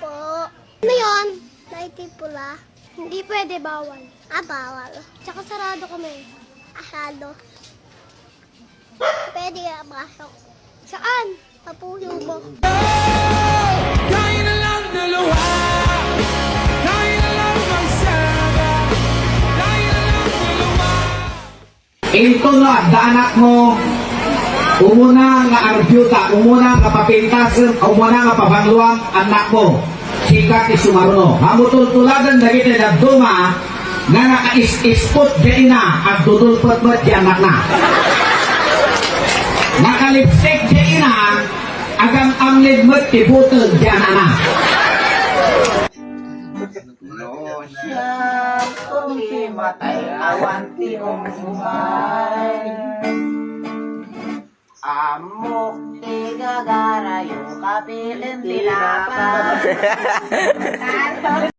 po. Ano yun? Lighty pula. Hindi pwede, bawal. Ah, bawal. Tsaka sarado kami. Asado. Pwede ka pasok. Saan? Sa puso mo. Tayo na lang dalawa Tayo na lang magsama Tayo na lang dalawa Ito na, anak mo, umuna nga arbyuta, umuna nga papintasan, umuna nga pabangluang anak mo. Sika ti sumarno. Hamutultuladan na kita na duma, nga naka-is-ispot di ina, at dudulpot-pot di anak na. Nakalipsik di ina, agang amlid mo't tibutol di anak na. Siya kung himatay awan tinong buhay Amok ti gagara yung kabilin tinapay